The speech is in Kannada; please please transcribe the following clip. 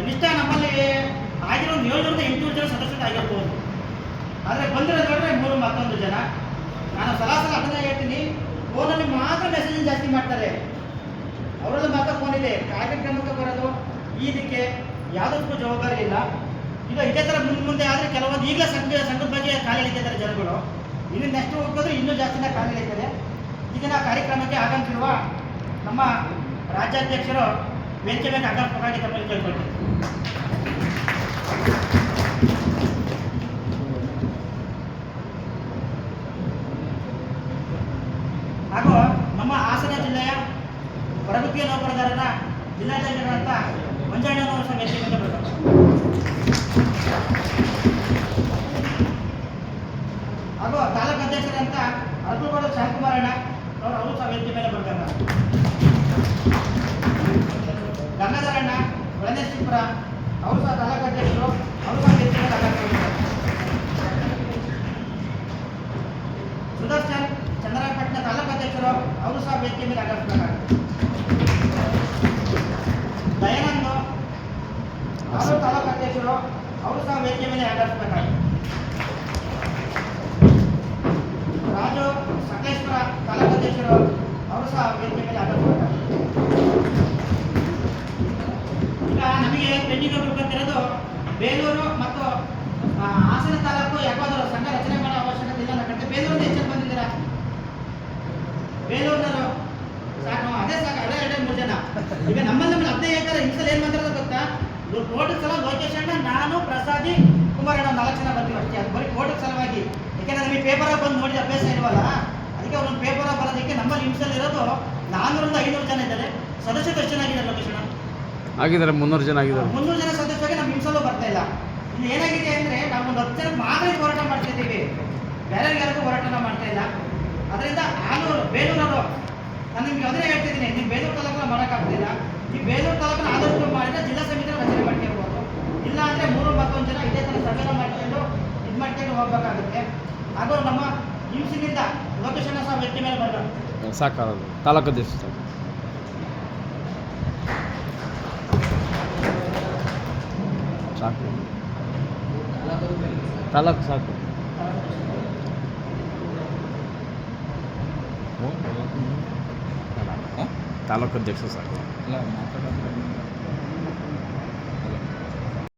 ಕನಿಷ್ಠ ನಮ್ಮಲ್ಲಿ ಆಗಿರೋ ಒಂದು ಏಳ್ನೂರಿಂದ ಎಂಟುನೂರು ಜನ ಸದಸ್ಯರು ಆಗಿರ್ಬೋದು. ಆದರೆ ಬಂದಿರೋ ನೋಡ್ರೆ ಮೂರು ಮತ್ತೊಂದು ಜನ. ನಾನು ಸಲ ಸಲ ಅದನ್ನ ಹೇಳ್ತೀನಿ, ಫೋನಲ್ಲಿ ಮಾತ್ರ ಮೆಸೇಜ್ ಜಾಸ್ತಿ ಮಾಡ್ತಾರೆ. ಅವರದ್ದು ಮಾತ್ರ ಫೋನ್ ಇದೆ. ಕಾರ್ಯಕ್ರಮಕ್ಕೆ ಬರೋದು ಇದಕ್ಕೆ ಯಾವುದಕ್ಕೂ ಜವಾಬ್ದಾರಿ ಇಲ್ಲ. ಈಗ ಇದೇ ಥರ ಮುಂದೆ ಮುಂದೆ ಆದರೆ ಕೆಲವೊಂದು ಈಗಲೇ ಸಂಘ ಸಂಘದ ಬಗ್ಗೆ ಖಾಲಿ ಇದ್ದಾರೆ ಜನಗಳು ಇನ್ನು ನೆಕ್ಸ್ಟ್ ಹೋಗೋದ್ರೆ ಇನ್ನೂ ಜಾಸ್ತಿನ ಖಾಲಿ ಇದ್ದಾರೆ ಈಗಿನ ಕಾರ್ಯಕ್ರಮಕ್ಕೆ ಆಗಂತಿರುವ ನಮ್ಮ ರಾಜ್ಯಾಧ್ಯಕ್ಷರು ವೇದಿಕೆ ಮೇಲೆ ಅಗತ್ಯವಾಗಿ ತಮ್ಮಲ್ಲಿ ಕೇಳ್ಕೊಳ್ತೀನಿ. ಹಾಗೂ ನಮ್ಮ ಹಾಸನ ಜಿಲ್ಲೆಯ ಹೊರಗುತ್ತಿಗೆ ನೌಕರದಾರರ ಜಿಲ್ಲಾಧ್ಯಕ್ಷರಾದಂಥ ಮಂಜಣ್ಣನವರು ಬರಬೇಕು ಹಾಗೂ ತಾಲೂಕು ಅಧ್ಯಕ್ಷರಂತ ಅರ್ಕುಲಗೌಡ ಶಾಂತಕುಮಾರಣ್ಣ ಅವರು ಅವರು ಸಹ ವೇದಿಕೆ ಮೇಲೆ ಬರ್ತಾರೆ. ಒಳನೇಶ್ವರ ಅವರು ಸಹ ತಾಲೂಕು ಅಧ್ಯಕ್ಷರು ಅವರು ಸಹ ವೇದಿಕೆ ಮೇಲೆ ಅಗತ್ಯವಿದ್ದಾರೆ ಸುದರ್ಶನ್ ಚಂದ್ರಪಟ್ಟಣ ತಾಲೂಕು ಅಧ್ಯಕ್ಷರು ಅವರು ಸಹ ವೇದಿಕೆ ಮೇಲೆ ಆಗಮಿಸಬೇಕಾಗುತ್ತೆ ದಯಾನಂದ್ ಅವರು ತಾಲೂಕು ಅಧ್ಯಕ್ಷರು ಅವರು ಸಹ ವೇದಿಕೆ ಮೇಲೆ ಆಗಮಿಸಬೇಕಾಗುತ್ತೆ ರಾಜು ಸಕಲೇಶ್ವರ ತಾಲೂಕು ಅಧ್ಯಕ್ಷರು ಅವರು ಸಹ ವೇದಿಕೆ ಮೇಲೆ ಆಗಮಿಸಬೇಕಾಗುತ್ತೆ ಈಗ ಪೆಂಡಿಂಗ್ ಬರ್ಬೇಕಿರೋದು ಬೇಲೂರು ಮತ್ತು ಹಾಸನ ತಾಲೂಕು ಯಾಕಾದರೂ ಸಂಘ ರಚನೆ ಮಾಡೋ ಅವಶ್ಯಕತೆ ಇಲ್ಲ. ಅನ್ನೋ ಬೇಲೂರಿಂದ ಹೆಚ್ಚು ಬಂದಿದ್ದೀರಾ? ಬೇಲೂರಿನವರು ಸಾಕು, ಅದೇ ಸಾಕು, ಅದೇ ಎರಡೇ ಮೂರು ಜನ. ಈಗ ನಮ್ಮಲ್ಲಿ ನಮ್ಮಲ್ಲಿ ಹದಿನೈದು ಎಕರೆ ಇನ್ಸಲ್ ಏನು ಮಾತಾಡೋದು ಗೊತ್ತಾ? ಕೋರ್ಟ್ ಸಲ ಲೋಕೇಶ್ ಅಣ್ಣ, ನಾನು, ಪ್ರಸಾದಿ ಕುಮಾರಣ್ಣ ನಾಲ್ಕು ಜನ ಬರ್ತೀವಿ ಅಷ್ಟೇ. ಅದು ಬರೀ ಕೋರ್ಟ್ ಸಲುವಾಗಿ. ಯಾಕೆಂದ್ರೆ ನಮಗೆ ಪೇಪರಾಗಿ ಬಂದು ನೋಡಿದ ಅಭ್ಯಾಸ ಇಲ್ವಲ್ಲ? ಅದಕ್ಕೆ ಅವ್ರನ್ನ ಪೇಪರ್ ಬರೋದಕ್ಕೆ ನಮ್ಮಲ್ಲಿ ಹಿಂಸಲ್ಲಿ ಇರೋದು ನಾನ್ನೂರಿಂದ ಐನೂರು ಜನ ಇದ್ದಾರೆ. ಸದಸ್ಯರು ಎಷ್ಟು ಆಗಿದ್ದಾರೆ ಲೋಕೇಶ್ ಅಣ್ಣ. ಆಗಿದ್ದಾರೆ ಮುನ್ನೂರು ಜನ ಆಗಿದ್ದಾರೆ. ಮುನ್ನೂರು ಜನ ಸದಸ್ಯರಿಗೆ ನಮ್ಮ ಹಿಂಸಲು ಬರ್ತಾ ಇಲ್ಲ. ಇಲ್ಲಿ ಏನಾಗಿದೆ ಅಂದರೆ ನಾವು ಒಂದು ಹತ್ತು ಜನಕ್ಕೆ ಮಾತ್ರ ಹೋರಾಟ ಮಾಡ್ತಿದ್ದೀವಿ ಬೇರೆ ಯಾರಿಗೂ ಹೋರಾಟನ ಮಾಡ್ತಾ ಇಲ್ಲ. ಅದರಿಂದ ಆಲೂರು ಬೇಲೂರವರು ನಾನು ನಿಮ್ಗೆ ಯಾವುದೇ ಹೇಳ್ತಿದ್ದೀನಿ ನೀವು ಬೇಲೂರು ತಾಲೂಕನ್ನ ಮಾಡೋಕ್ಕಾಗ್ತಿಲ್ಲ ಈ ಬೇಲೂರು ತಾಲೂಕನ್ನ ಆದಷ್ಟು ಮಾಡಿದ್ರೆ ಜಿಲ್ಲಾ ಸಮಿತಿನ ರಚನೆ ಮಾಡ್ಕೊಳ್ಬೋದು ಇಲ್ಲ ಅಂದರೆ ಮೂರು ಮತ್ತೊಂದು ಜನ ಇದೇ ಥರ ಸಭೆನ ಮಾಡ್ಕೊಂಡು ಇದು ಮಾಡ್ಕೊಂಡು ಹೋಗ್ಬೇಕಾಗುತ್ತೆ. ಹಾಗೂ ನಮ್ಮ ಹಿಂಸಿನಿಂದ ಲೋಕೇಶನ ಸಹ ವ್ಯಕ್ತಿ ಮೇಲೆ ಬರಬೇಕು. ಸಾಕಾಗೋದು. ತಾಲೂಕು ಅಧ್ಯಕ್ಷ ಸಾಕು. ತಾಲೂಕು ಸಾಕು. ತಾಲೂಕು. ಅಧ್ಯಕ್ಷ ಸಾಕು. ಇಲ್ಲ ಮಾತಾಡೋದು